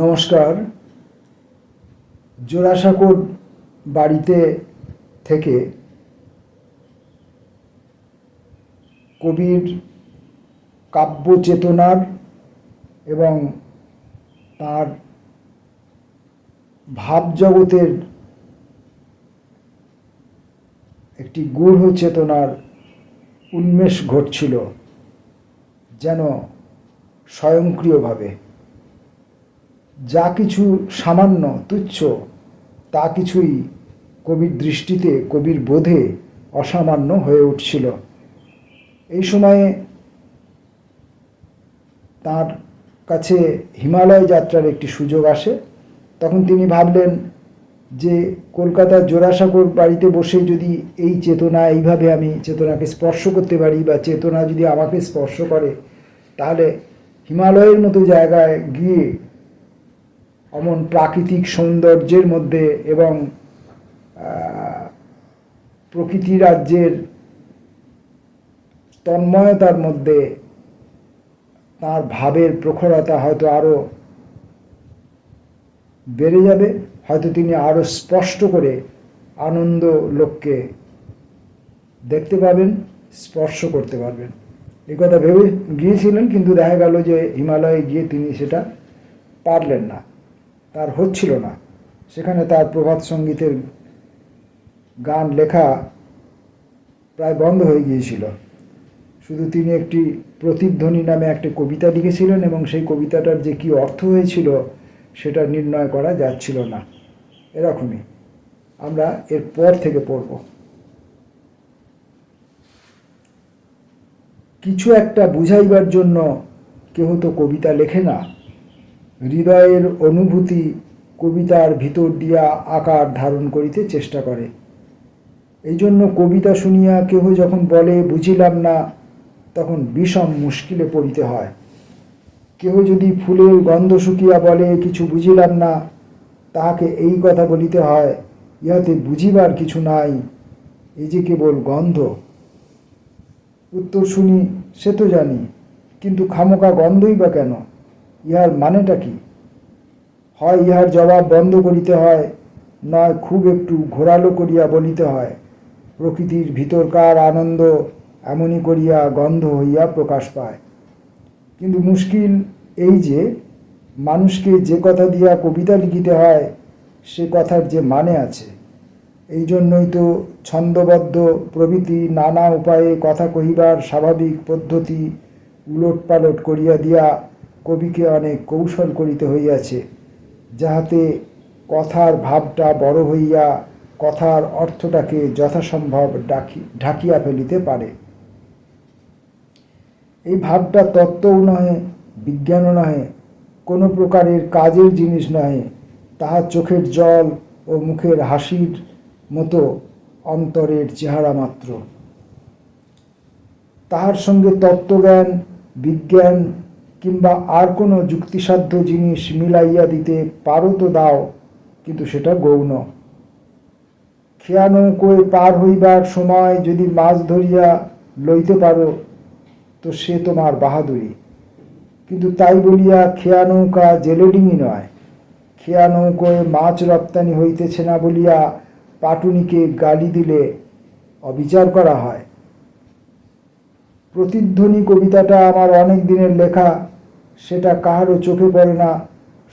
নমস্কার। জোড়াসাঁকোর বাড়িতে থেকে কবির কাব্য চেতনার এবং তার ভাবজগতের একটি গূঢ় চেতনার উন্মেষ ঘটছিল যেন স্বয়ংক্রিয়ভাবে। যা কিছু সামান্য তুচ্ছ, তা কিছুই কবির দৃষ্টিতে, কবির বোধে অসামান্য হয়ে উঠছিল। এই সময়ে তার কাছে হিমালয় যাত্রার একটি সুযোগ আসে। তখন তিনি ভাবলেন যে, কলকাতার জোড়াসাঁকোর বাড়িতে বসে যদি এই চেতনা, এইভাবে আমি চেতনাকে স্পর্শ করতে পারি বা চেতনা যদি আমাকে স্পর্শ করে, তাহলে হিমালয়ের মতো জায়গায় গিয়ে অমন প্রাকৃতিক সৌন্দর্যের মধ্যে এবং প্রকৃতি রাজ্যের তন্ময়তার মধ্যে তার ভাবের প্রখরতা হয়তো আরও বেড়ে যাবে, হয়তো তিনি আরও স্পষ্ট করে আনন্দ লোককে দেখতে পাবেন, স্পর্শ করতে পারবেন। এই কথা ভেবে গিয়েছিলেন, কিন্তু দেখা গেল যে হিমালয়ে গিয়ে তিনি সেটা পারলেন না। তার হচ্ছিল না। সেখানে তার প্রভাত সঙ্গীতের গান, লেখা প্রায় বন্ধ হয়ে গিয়েছিল। শুধু তিনি একটি প্রতিধ্বনি নামে একটি কবিতা লিখেছিলেন এবং সেই কবিতাটার যে কি অর্থ হয়েছিল সেটা নির্ণয় করা যাচ্ছিল না। এরকমই। আমরা এর পর থেকে পড়ব। কিছু একটা বুঝাইবার জন্য কেহ তো কবিতা লেখে না। হৃদয়ের অনুভূতি কবিতার ভিতর দিয়া আকার ধারণ করিতে চেষ্টা করে। এই জন্য কবিতা শুনিয়া কেহ যখন বলে, বুঝিলাম না, তখন বিষম মুশকিলে পড়িতে হয়। কেহ যদি ফুলের গন্ধ শুকিয়া বলে, কিছু বুঝিলাম না, তাহাকে এই কথা বলিতে হয়, ইহাতে বুঝিবার কিছু নাই, এই যে কেবল গন্ধ। উত্তর শুনি, সে তো জানি, কিন্তু খামোকা গন্ধই বা কেন? ইহার মানেটা কি? হয় ইহার জবাব বন্ধ করিতে হয়, নয় খুব একটু ঘোরালো করিয়া বলিতে হয়। প্রকৃতির ভিতরকার আনন্দ এমনই করিয়া গন্ধ হইয়া প্রকাশ পায়। কিন্তু মুশকিল এই যে, মানুষকে যে কথা দিয়া কবিতা লিখিতে হয়, সে কথার যে মানে আছে। এই জন্যই তো ছন্দবদ্ধ প্রভৃতি নানা উপায়ে কথা কহিবার স্বাভাবিক পদ্ধতি উলটপালট করিয়া দিয়া কবিকে অনেক কৌশল করিতে হইয়াছে, যাহাতে কথার ভাবটা বড় হইয়া কথার অর্থটাকে যথাসম্ভব ডাকি, ঢাকিয়া ফেলিতে পারে। এই ভাবটা তত্ত্বও নহে, বিজ্ঞানও নহে, কোনো প্রকারের কাজের জিনিস নহে, তাহা চোখের জল ও মুখের হাসির মতো অন্তরের চেহারা মাত্র। তাহার সঙ্গে তত্ত্বজ্ঞান, বিজ্ঞান কিংবা আর কোনো যুক্তিসাধ্য জিনিস মিলাইয়া দিতে পারো তো দাও, কিন্তু সেটা গৌণ। খেয়া নৌকোয় পার হইবার সময় যদি মাছ ধরিয়া লইতে পারো, তো সে তোমার বাহাদুরি। কিন্তু তাই বলিয়া খেয়া নৌকা জেলেডিঙি নয়। খেয়া নৌকোয় মাছ রপ্তানি হইতেছে না বলিয়া পাটুনিকে গালি দিলে অবিচার করা হয়। প্রতিধ্বনি কবিতাটা আমার অনেক দিনের লেখা, সেটা কাহারও চোখে পড়ে না।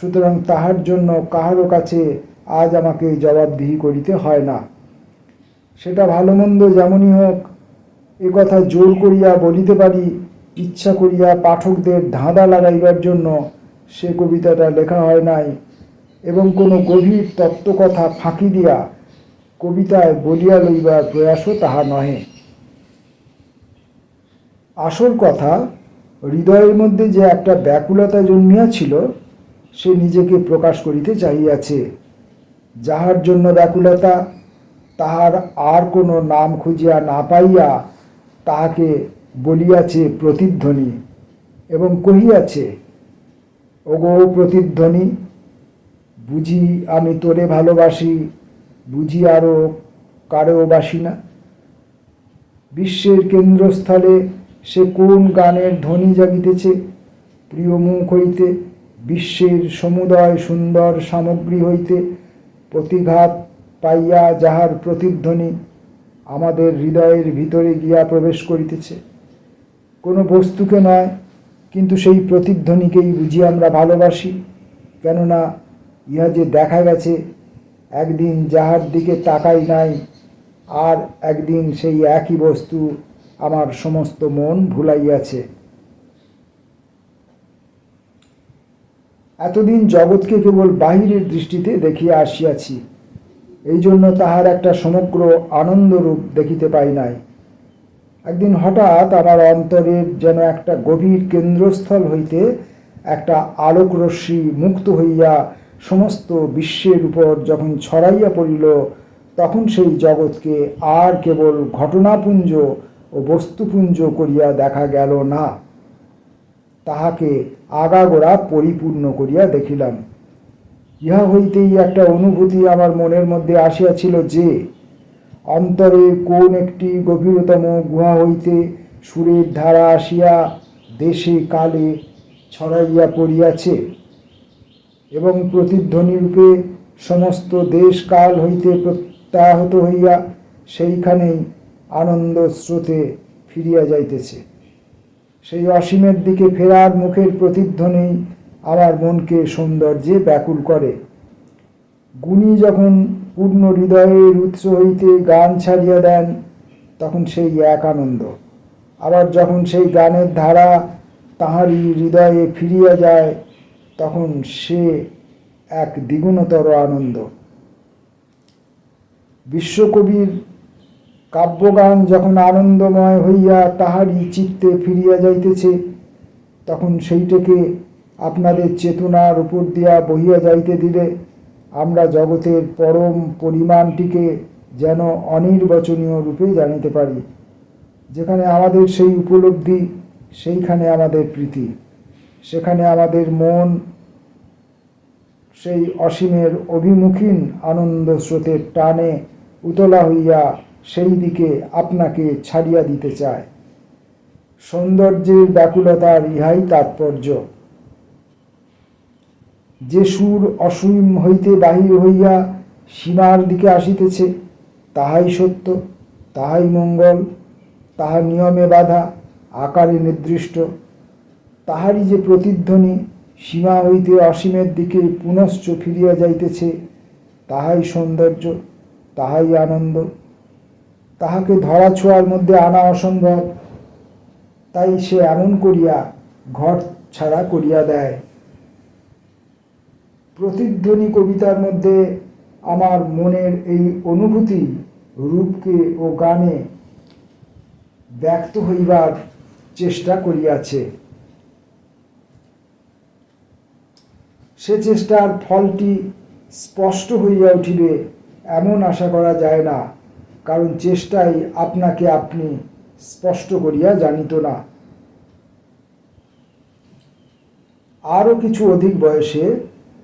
সুতরাং তাহার জন্য কাহারও কাছে আজ আমাকে জবাবদিহি করিতে হয় না। সেটা ভালো মন্দ যেমনই হোক, এ কথা জোর করিয়া বলিতে পারি, ইচ্ছা করিয়া পাঠকদের ধাঁধা লাগাইবার জন্য সে কবিতাটা লেখা হয় নাই। এবং কোনো গভীর তত্ত্বকথা ফাঁকি দিয়া কবিতায় বলিয়া লইবার প্রয়াসও তাহা নহে। আসল কথা, হৃদয়ের মধ্যে যে একটা ব্যাকুলতা জন্মিয়াছিল, সে নিজেকে প্রকাশ করিতে চাহিয়াছে। যাহার জন্য ব্যাকুলতা, তাহার আর কোনো নাম খুঁজিয়া না পাইয়া তাহাকে বলিয়াছে প্রতিধ্বনি এবং কহিয়াছে, ওগো প্রতিধ্বনি, বুঝি আমি তোরে ভালোবাসি, বুঝি আরও কারেও বাসি না বিশ্বের কেন্দ্রস্থলে সে কোন গানের ধ্বনি জাগিতেছে। প্রিয় মুখ হইতে, বিশ্বের সমুদয় সুন্দর সামগ্রী হইতে প্রতিঘাত পাইয়া যাহার প্রতিধ্বনি আমাদের হৃদয়ের ভিতরে গিয়া প্রবেশ করিতেছে। কোনো বস্তুকে নয়, কিন্তু সেই প্রতিধ্বনিকেই বুঝি আমরা ভালোবাসি, কেননা ইহা যে দেখা গেছে, একদিন যাহার দিকে তাকাই নাই, আর একদিন সেই একই বস্তু আমার সমস্ত মন ভুলাইয়াছে। এতদিন জগৎকে কেবল বাহিরের দৃষ্টিতে দেখিয়া আসিয়াছি। এই জন্য তাহার একটা সমগ্র আনন্দরূপ দেখিতে পাই নাই। একদিন হঠাৎ আমার অন্তরের যেন একটা গভীর কেন্দ্রস্থল হইতে একটা আলোক রশ্মি মুক্ত হইয়া সমস্ত বিশ্বের উপর যখন ছড়াইয়া পড়িল, তখন সেই জগৎকে আর কেবল ঘটনাপুঞ্জ ও বস্তুপুঞ্জ করিয়া দেখা গেল না। তাহাকে আগাগোড়া পরিপূর্ণ করিয়া দেখিলাম। ইহা হইতেই একটা অনুভূতি আমার মনের মধ্যে আসিয়াছিল যে, অন্তরে কোন একটি গভীরতম গুহা হইতে সুরের ধারা আসিয়া দেশে কালে ছড়াইয়া পড়িয়াছে এবং প্রতিধ্বনিরূপে সমস্ত দেশ কাল হইতে প্রত্যাহত হইয়া সেইখানেই আনন্দ স্রোতে ফিরিয়া যাইতেছে। সেই অসীমের দিকে ফেরার মুখের প্রতিধ্বনি আমার মনকে সৌন্দর্যে ব্যাকুল করে। গুণী যখন পূর্ণ হৃদয়ের উৎস হইতে গান ছাড়িয়া দেন, তখন সেই এক আনন্দ। আবার যখন সেই গানের ধারা তাহারই হৃদয়ে ফিরিয়া যায়, তখন সে এক দ্বিগুণতর আনন্দ। বিশ্বকবির কাব্যগান যখন আনন্দময় হইয়া তাহারই চিত্তে ফিরিয়া যাইতেছে, তখন সেইটাকে আপনাদের চেতনার উপর দিয়া বহিয়া যাইতে দিলে, আমরা জগতের পরম পরিমাণটিকে যেন অনির্বচনীয় রূপে জানিতে পারি। যেখানে আমাদের সেই উপলব্ধি, সেইখানে আমাদের প্রীতি। সেখানে আমাদের মন, সেই অসীমের অভিমুখীন আনন্দ স্রোতের টানে উতলা হইয়া সেই দিকে আপনাকে ছাড়িয়া দিতে চায়। সৌন্দর্যের ব্যাকুলতার ইহাই তাৎপর্য। যে সুর অসীম হইতে বাহির হইয়া সীমার দিকে আসিতেছে, তাহাই সত্য, তাহাই মঙ্গল, তাহা নিয়মে বাধা, আকারে নির্দিষ্ট। তাহারই যে প্রতিধ্বনি সীমা হইতে অসীমের দিকে পুনশ্চ ফিরিয়া যাইতেছে, তাহাই সৌন্দর্য, তাহাই আনন্দ। তাহাকে ধরা ছোঁয়ার মধ্যে আনা অসম্ভব। তাই সে এমন করিয়া ঘর ছাড়া করিয়া দেয়। প্রতিধ্বনি কবিতার মধ্যে আমার মনের এই অনুভূতি রূপকে ও গানে ব্যক্ত হইবার চেষ্টা করিয়াছে। সে চেষ্টার ফলটি স্পষ্ট হইয়া উঠিবে, এমন আশা করা যায় না। কারণ চেষ্টাই আপনাকে আপনি স্পষ্ট করিয়া জানিত না। আরও কিছু অধিক বয়সে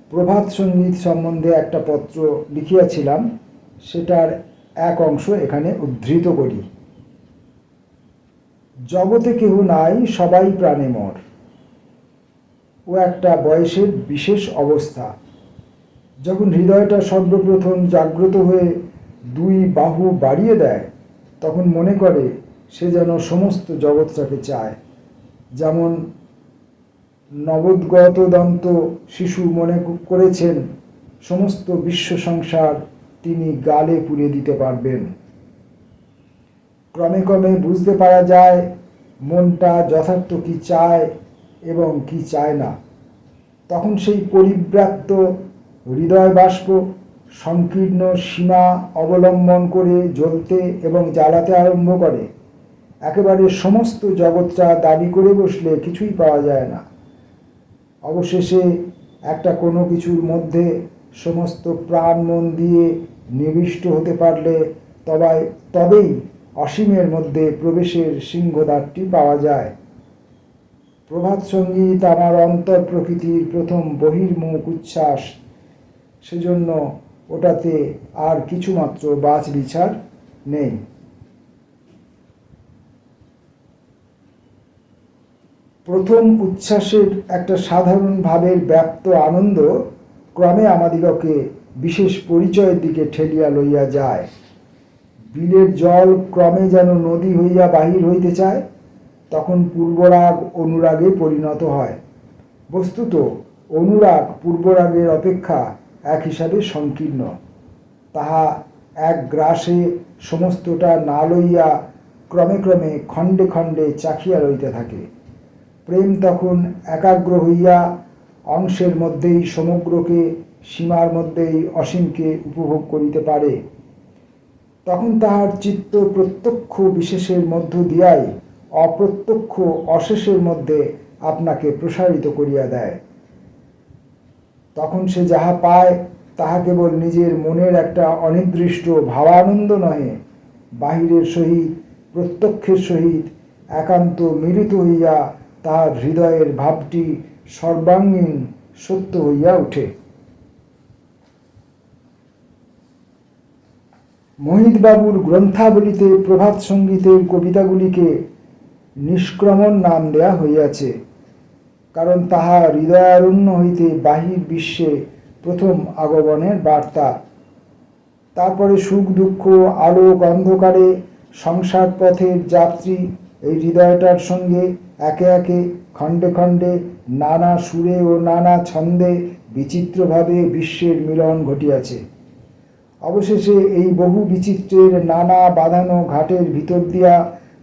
প্রভাত সংগীত সম্বন্ধে একটা পত্র লিখিয়াছিলাম, সেটার এক অংশ এখানে উদ্ধৃত করি। জগতে কেহ নাই, সবাই প্রাণে মর। ও একটা বয়সের বিশেষ অবস্থা। যখন হৃদয়টা সর্বপ্রথম জাগ্রত হয়ে দুই বাহু বাড়িয়ে দেয়, তখন মনে করে সে যেন সমস্ত জগৎটাকে চায়। যেমন নবোদ্গত দন্ত শিশু মনে করেছেন, সমস্ত বিশ্ব সংসার তিনি গালে পুড়ে দিতে পারবেন। ক্রমে ক্রমে বুঝতে পারা যায়, মনটা যথার্থ কি চায় এবং কি চায় না। তখন সেই পরিব্রাক্ত হৃদয় বাষ্প সংকীর্ণ সীমা অবলম্বন করে জ্বলতে এবং জ্বালাতে আরম্ভ করে। একেবারে সমস্ত জগৎটা দাবি করে বসলে কিছুই পাওয়া যায় না। অবশেষে একটা কোনো কিছুর মধ্যে সমস্ত প্রাণ মন দিয়ে নিবিষ্ট হতে পারলে তবাই, তবেই অসীমের মধ্যে প্রবেশের সিংহদ্বারটি পাওয়া যায়। প্রভাত সংগীত আমার অন্তর প্রকৃতির প্রথম বহির্মুখ উচ্ছ্বাস। সেজন্য ওটাতে আর কিছুমাত্র বাছ বিচার নেই। প্রথম উচ্ছ্বাসের একটা সাধারণ ভাবের ব্যাপ্ত আনন্দ ক্রমে আমাদিগকে বিশেষ পরিচয়ের দিকে ঠেলিয়া লইয়া যায়। বিলের জল ক্রমে যেন নদী হইয়া বাহির হইতে চায়, তখন পূর্বরাগ অনুরাগে পরিণত হয়। বস্তুত অনুরাগ পূর্বরাগের অপেক্ষা এক হিসাবে সংকীর্ণ। তাহা এক গ্রাসে সমস্তটা না লইয়া ক্রমে ক্রমে খণ্ডে খণ্ডে চাখিয়া লইতে থাকে। প্রেম তখন একাগ্র হইয়া অংশের মধ্যেই সমগ্রকে, সীমার মধ্যেই অসীমকে উপভোগ করিতে পারে। তখন তাহার চিত্ত প্রত্যক্ষ বিশেষের মধ্য দিয়াই অপ্রত্যক্ষ অশেষের মধ্যে আপনাকে প্রসারিত করিয়া দেয়। তখন সে যাহা পায়, তাহা কেবল নিজের মনের একটা অনির্দিষ্ট ভাবানন্দ নহে, বাহিরের সহিত, প্রত্যক্ষের সহিত একান্ত মিলিত হইয়া তাহার হৃদয়ের ভাবটি সর্বাঙ্গীন সত্য হইয়া ওঠে। মোহিতবাবুর গ্রন্থাবলীতে প্রভাত সঙ্গীতের কবিতাগুলিকে নিষ্ক্রমণ নাম দেয়া হইয়াছে। কারণ তাহা হৃদয়ারণ্য হইতে বাহির বিশ্বে প্রথম আগমনের বার্তা। তারপরে সুখ, দুঃখ, আলোক, অন্ধকারে সংসার পথের যাত্রী এই হৃদয়টার সঙ্গে একে একে খণ্ডে খণ্ডে নানা সুরে ও নানা ছন্দে বিচিত্রভাবে বিশ্বের মিলন ঘটিয়াছে। অবশেষে এই বহু বিচিত্রের নানা বাঁধানো ঘাটের ভিতর দিয়া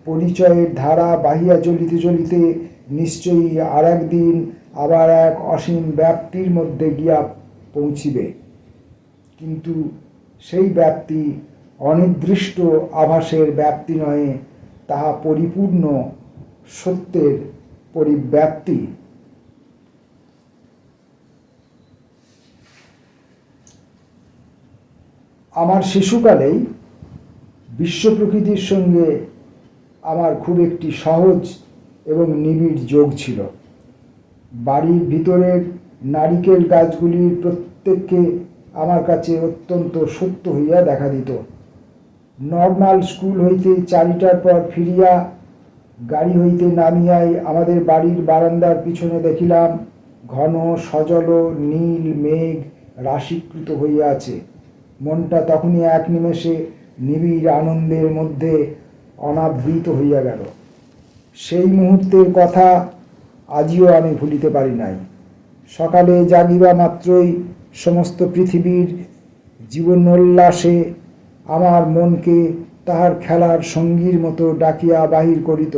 পরিচয়ের ধারা বাহিয়া চলিতে চলিতে নিশ্চয়ই আর একদিন আবার এক অসীম ব্যাপ্তির মধ্যে গিয়া পৌঁছিবে। কিন্তু সেই ব্যাপ্তি অনির্দিষ্ট আভাসের ব্যাপ্তি নয় তাহা পরিপূর্ণ সত্যের পরিব্যাপ্তি। আমার শিশুকালেই বিশ্ব প্রকৃতির সঙ্গে আমার খুব একটি সহজ এবং নিবিড় যোগ ছিল। বাড়ির ভিতরের নারিকেল গাছগুলির প্রত্যেককে আমার কাছে অত্যন্ত সত্য হইয়া দেখা দিত। নর্মাল স্কুল হইতে চারিটার পর ফিরিয়া গাড়ি হইতে নামিয়াই আমাদের বাড়ির বারান্দার পিছনে দেখিলাম ঘন, সজল, নীল, মেঘ রাশিকৃত হইয়া আছে। মনটা তখনই এক নিমেষে নিবিড় আনন্দের মধ্যে অনাবৃত হইয়া গেল। সেই মুহূর্তের কথা আজও আমি ভুলিতে পারি নাই। সকালে জাগিবা মাত্রই সমস্ত পৃথিবীর জীবনোল্লাসে আমার মনকে তাহার খেলার সঙ্গীর মতো ডাকিয়া বাহির করিত।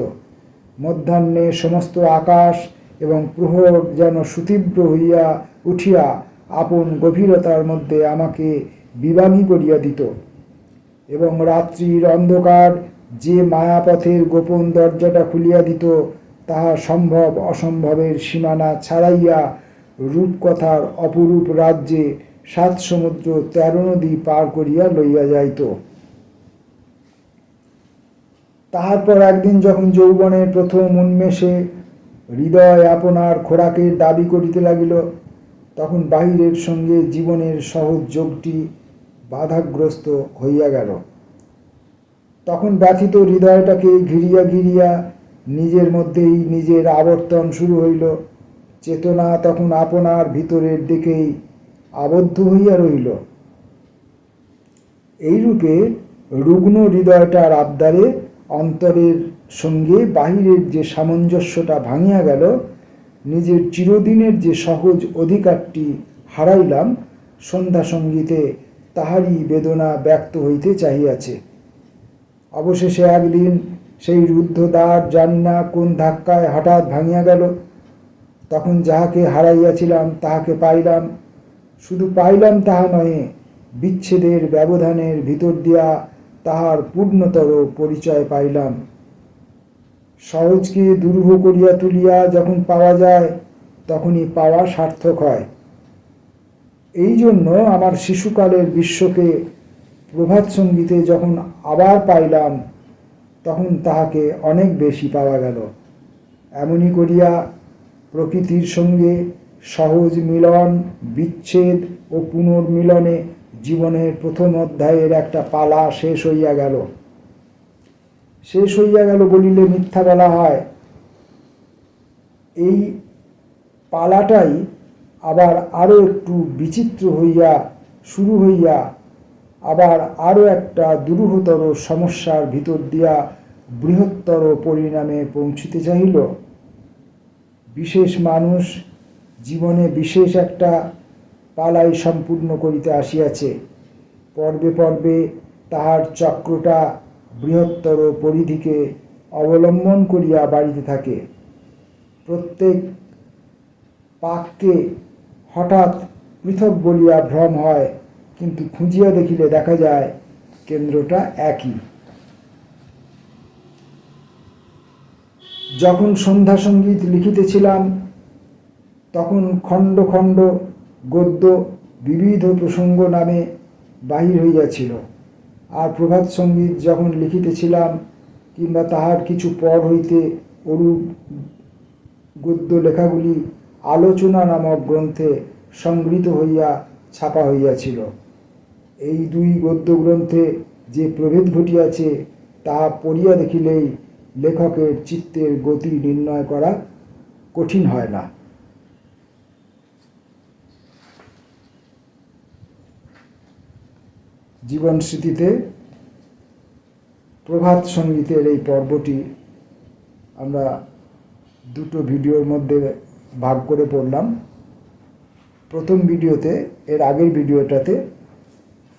মধ্যাহ্নে সমস্ত আকাশ এবং প্রহর যেন সুতীব্র হইয়া উঠিয়া আপন গভীরতার মধ্যে আমাকে বিভাগী করিয়া দিত এবং রাত্রির অন্ধকার যে মায়াপথের গোপন দরজাটা খুলিয়া দিত, তাহা সম্ভব অসম্ভবের সীমানা ছাড়াইয়া রূপকথার অপরূপ রাজ্যে সাত সমুদ্র তেরো নদী পার করিয়া লইয়া যাইত। তাহার পর একদিন যখন যৌবনের প্রথম উন্মেষে হৃদয় আপনার খোরাকের দাবি করিতে লাগিল, তখন বাহিরের সঙ্গে জীবনের সহজ যোগটি বাধাগ্রস্ত হইয়া গেল। তখন ব্যথিত হৃদয়টাকে ঘিরিয়া ঘিরিয়া নিজের মধ্যেই নিজের আবর্তন শুরু হইল। চেতনা তখন আপনার ভিতরের দিকেই আবদ্ধ হইয়া রইল। এইরূপে রুগ্ন হৃদয়টার আবদারে অন্তরের সঙ্গে বাহিরের যে সামঞ্জস্যটা ভাঙিয়া গেল, নিজের চিরদিনের যে সহজ অধিকারটি হারাইলাম সন্ধ্যা সঙ্গীতে তাহারই বেদনা ব্যক্ত হইতে চাহিয়াছে। অবশেষে একদিন সেই রুদ্ধ দ্বার জানি না কোন ধাক্কায় হঠাৎ ভাঙিয়া গেল। তখন যাহাকে হারাইয়াছিলাম, তাহাকে পাইলাম। শুধু পাইলাম তাহা নহে, বিচ্ছেদের ব্যবধানের ভিতর দিয়া তাহার পূর্ণতর পরিচয় পাইলাম। সহজকে দুর্ভ করিয়া তুলিয়া যখন পাওয়া যায়, তখনই পাওয়া সার্থক হয়। এই জন্য আমার শিশুকালের বিশ্বকে প্রভাত সঙ্গীতে যখন আবার পাইলাম, তখন তাহাকে অনেক বেশি পাওয়া গেল। এমনই করিয়া প্রকৃতির সঙ্গে সহজ মিলন, বিচ্ছেদ ও পুনর্মিলনে জীবনের প্রথম অধ্যায়ের একটা পালা শেষ হইয়া গেল। শেষ হইয়া গেল বলিলে মিথ্যা বলা হয়। এই পালাটাই আবার আরও একটু বিচিত্র হইয়া, শুরু হইয়া আবার আরও একটা দুরূহতর সমস্যার ভিতর দিয়া বৃহত্তর পরিণামে পৌঁছিতে চাহিল। বিশেষ মানুষ জীবনে বিশেষ একটা পালাই সম্পূর্ণ করিতে আসিয়াছে। পর্বে পর্বে তাহার চক্রটা বৃহত্তর পরিধিকে অবলম্বন করিয়া বাড়িতে থাকে। প্রত্যেক পাককে হঠাৎ পৃথক বলিয়া ভ্রম হয়। কিন্তু খুঁজিয়া দেখিলে দেখা যায় কেন্দ্রটা একই। যখন সন্ধ্যা সংগীত লিখিতেছিলাম, তখন খণ্ড খণ্ড গদ্য বিবিধ প্রসঙ্গ নামে বাহির হইয়াছিল। আর প্রভাত সংগীত যখন লিখিতেছিলাম কিংবা তাহার কিছু পর হইতে অরূপ গদ্য লেখাগুলি আলোচনা নামক গ্রন্থে সংগৃহীত হইয়া ছাপা হইয়াছিল। এই দুই গদ্য গ্রন্থে যে প্রভেদ ঘটিয়াছে, তা পড়িয়া দেখিলেই লেখকের চিত্তের গতি নির্ণয় করা কঠিন হয় না। জীবন স্মৃতিতে প্রভাত সঙ্গীতের এই পর্বটি আমরা দুটো ভিডিওর মধ্যে ভাগ করে পড়লাম। প্রথম ভিডিওতে, এর আগের ভিডিওটাতে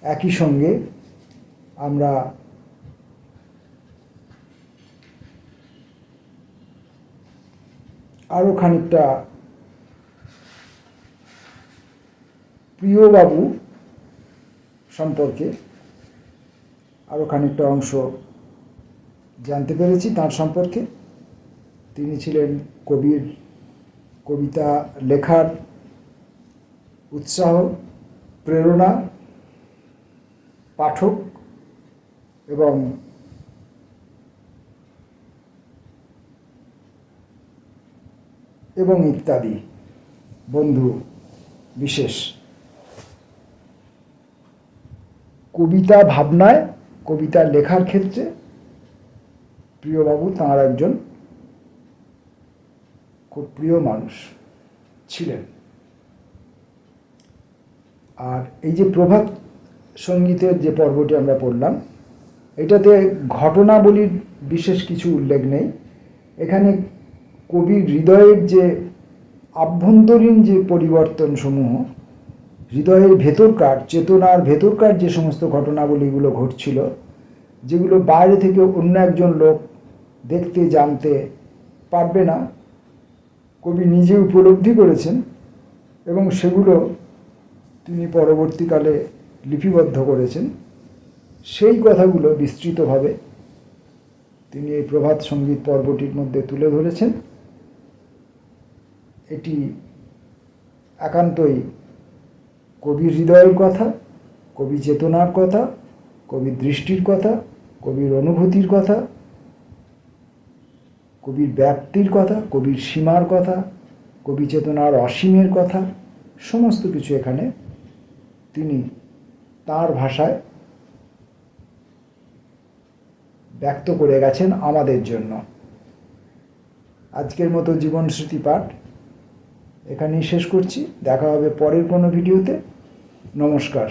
একই সঙ্গে আমরা আরও খানিকটা প্রিয়বাবু সম্পর্কে আরও খানিকটা অংশ জানতে পেরেছি তার সম্পর্কে। তিনি ছিলেন কবির, কবিতা লেখার উৎসাহ, প্রেরণা পাঠক এবং এবং ইত্যাদি বন্ধু বিশেষ। কবিতা ভাবনায়, কবিতা লেখার ক্ষেত্রে প্রিয়বাবু তাঁর একজন খুব প্রিয় মানুষ ছিলেন। আর এই যে প্রভাত সঙ্গীতের যে পর্বটি আমরা পড়লাম, এটাতে ঘটনাবলীর বিশেষ কিছু উল্লেখ নেই। এখানে কবির হৃদয়ের যে আভ্যন্তরীণ যে পরিবর্তন সমূহ হৃদয়ের ভেতরকার, চেতনার ভেতরকার যে সমস্ত ঘটনাবলীগুলো ঘটছিল, যেগুলো বাইরে থেকে অন্য একজন লোক দেখতে, জানতে পারবে না, কবি নিজে উপলব্ধি করেছেন এবং সেগুলো তিনি পরবর্তীকালে লিপিবদ্ধ করেছেন, সেই কথাগুলো বিস্তৃতভাবে তিনি এই প্রভাত সংগীত পর্বটির মধ্যে তুলে ধরেছেন। এটি একান্তই কবির হৃদয়ের কথা, কবি চেতনার কথা কবির দৃষ্টির কথা, কবির অনুভূতির কথা, কবির ব্যাপ্তির কথা, কবির সীমার কথা, কবি চেতনার অসীমের কথা, সমস্ত কিছু এখানে তিনি তার ভাষায় ব্যক্ত করে গেছেন আমাদের জন্য। আজকের মতো জীবন স্মৃতি পাঠ এখানেই শেষ করছি। দেখা হবে পরের কোনো ভিডিওতে। নমস্কার।